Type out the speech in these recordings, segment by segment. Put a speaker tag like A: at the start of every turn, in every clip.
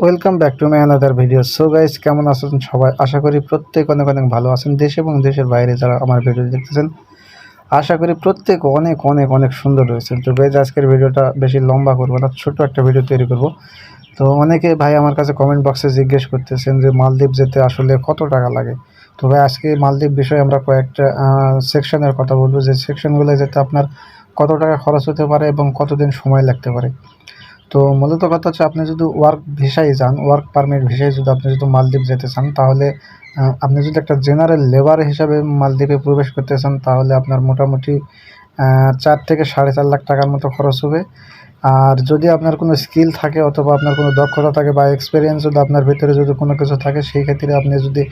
A: Welcome back to my another video so guys কেমন আছেন সবাই? আশা করি প্রত্যেক অনেক অনেক ভালো আছেন। দেশ এবং দেশের বাইরে যারা আমার ভিডিও দেখতেছেন, আশা করি প্রত্যেক অনেক অনেক অনেক সুন্দর রয়েছে তো গাইজ আজকের ভিডিওটা বেশি লম্বা করব না, ছোট একটা ভিডিও তৈরি করব। তো অনেকে ভাই আমার কাছে কমেন্ট বক্সে জিজ্ঞেস করতেছেন যে, মালদ্বীপ যেতে আসলে কত টাকা লাগে? তো ভাই, আজকে মালদ্বীপ বিষয়ে আমরা কয়েকটা সেকশনের কথা বলব। যে সেকশনগুলো যেতে আপনার কত টাকা খরচ হতে পারে এবং কতদিন সময় লাগতে পারে? তো মূলত কথা হচ্ছে আপনি যদি ওয়ার্ক ভিসায় যান ওয়ার্ক পারমিট ভিসায় যদি আপনি যদি মালদ্বীপ যেতে চান, তাহলে আপনি যদি একটা জেনারেল লেবার হিসাবে মালদ্বীপে প্রবেশ করতে চান, তাহলে আপনার মোটামুটি চার থেকে সাড়ে চার লাখ টাকার মতো খরচ হবে। আর যদি আপনার কোনো স্কিল থাকে অথবা আপনার কোনো দক্ষতা থাকে বা এক্সপিরিয়েন্স যদি আপনার ভিতরে যদি কোনো কিছু থাকে, সেই ক্ষেত্রে আপনি যদি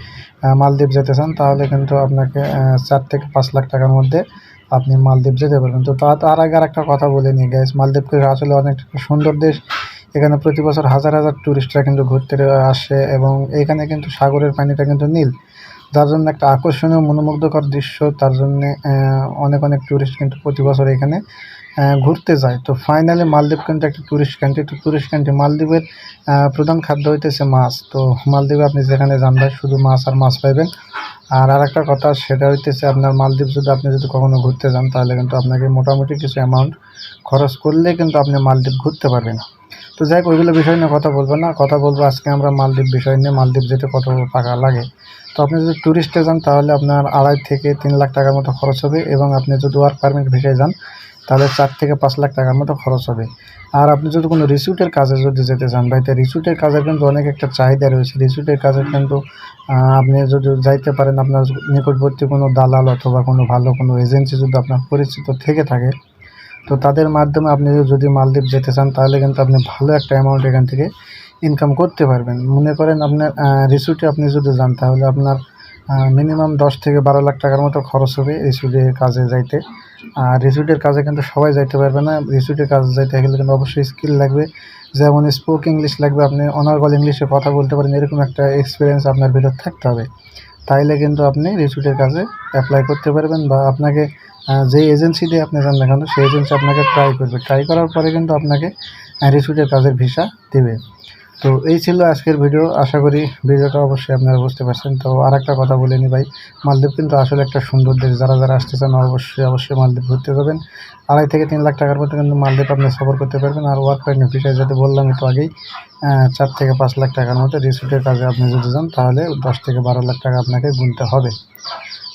A: মালদ্বীপ যেতে চান, তাহলে কিন্তু আপনাকে চার থেকে পাঁচ লাখ টাকার মধ্যে আপনি মালদ্বীপ যেতে পারবেন। তো তার আগে আর একটা কথা বলে নিই গ্যাস মালদ্বীপকে আসলে অনেক সুন্দর দেশ। এখানে প্রতি বছর হাজার হাজার টুরিস্টরা কিন্তু ঘুরতে আসে এবং এখানে কিন্তু সাগরের পানিটা কিন্তু নীল। যার জন্য একটা আকর্ষণীয় মনোমুগ্ধকর দৃশ্য, তার জন্য অনেক অনেক টুরিস্ট কিন্তু প্রতি বছর এখানে ঘুরতে যায়। তো ফাইনালি মালদ্বীপ কিন্তু একটা টুরিস্ট কান্ট্রি তো টুরিস্ট কান্ট্রি মালদ্বীপের প্রধান খাদ্য হইতেছে মাছ। তো মালদ্বীপে আপনি যেখানে যান শুধু মাছ আর মাছ পাইবেন। আর আর একটা কথা, সেটা হইতেছে আপনার মালদ্বীপ যদি আপনি যদি কখনো ঘুরতে যান, তাহলে কিন্তু আপনাকে মোটামুটি কিছু অ্যামাউন্ট খরচ করলে কিন্তু আপনি মালদ্বীপ ঘুরতে পারবেন। তো যাই হোক, ওইগুলো বিষয় নিয়ে কথা বলব না। কথা বলব আজকে আমরা মালদ্বীপ বিষয় নিয়ে, মালদ্বীপ যেতে কত টাকা লাগে। তো আপনি যদি ট্যুরিস্টে যান, তাহলে আপনার আড়াই থেকে তিন লাখ টাকার মতো খরচ হবে এবং আপনি যদি ওয়ার্ক পারমিট ভিসায় যান তাহলে চার থেকে পাঁচ লাখ টাকার মতো খরচ হবে। আর আপনি যদি কোনো রিসুটের কাজে যদি যেতে চান, ভাই, তো রিসুটের কাজের কিন্তু অনেক একটা চাহিদা রয়েছে। রিসুটের কাজের কিন্তু আপনি যদি যাইতে পারেন, আপনার নিকটবর্তী কোনো দালাল অথবা কোনো ভালো কোনো এজেন্সি যদি আপনার পরিচিত থেকে থাকে, তো তাদের মাধ্যমে আপনি যদি মালদ্বীপ যেতে চান, তাহলে কিন্তু আপনি ভালো একটা অ্যামাউন্ট এখান থেকে ইনকাম করতে পারবেন। মনে করেন আপনার রিসুটে আপনি যদি যান, তাহলে আপনার মিনিমাম দশ থেকে বারো লাখ টাকার মতো খরচ হবে রিসুটের কাজে যাইতে। আর রিসুটের কাজে কিন্তু সবাই যাইতে পারবে না। রিসুটের কাজে যাইতে গেলে কিন্তু অবশ্যই স্কিল লাগবে। যেমন স্পোক ইংলিশ লাগবে, আপনি অনার্গল ইংলিশে কথা বলতে পারেন, এরকম একটা এক্সপিরিয়েন্স আপনার ভিতর থাকতে হবে। তাইলে কিন্তু আপনি রিসুটের কাজে অ্যাপ্লাই করতে পারবেন বা আপনাকে যে এজেন্সি দিয়ে আপনি যান না কেন, সেই এজেন্সি আপনাকে ট্রাই করবে। ট্রাই করার পরে কিন্তু আপনাকে রিসুটের কাজের ভিসা দেবে। তো এই ছিল আজকের ভিডিও আশা করি ভিডিওটা অবশ্যই আপনারা বুঝতে পারছেন। তো আর একটা কথা বলে নি ভাই, মালদ্বীপ কিন্তু আসলে একটা সুন্দর দেশ। যারা যারা আসতে চান অবশ্যই অবশ্যই মালদ্বীপ ঘুরতে যাবেন। আড়াই থেকে তিন লাখ টাকার মধ্যে কিন্তু মালদ্বীপ আপনি সফর করতে পারবেন। আর ওয়ার্ক পারমিট ভিসায় যেতে বললাম একটু আগেই চার থেকে পাঁচ লাখ টাকার মধ্যে রিসুটের কাজে আপনি যদি যান, তাহলে দশ থেকে বারো লাখ টাকা আপনাকে গুনতে হবে।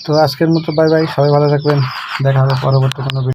A: তো আজকের মতো বাই বাই সবাই ভালো থাকবেন। দেখা হবে পরবর্তী কোনো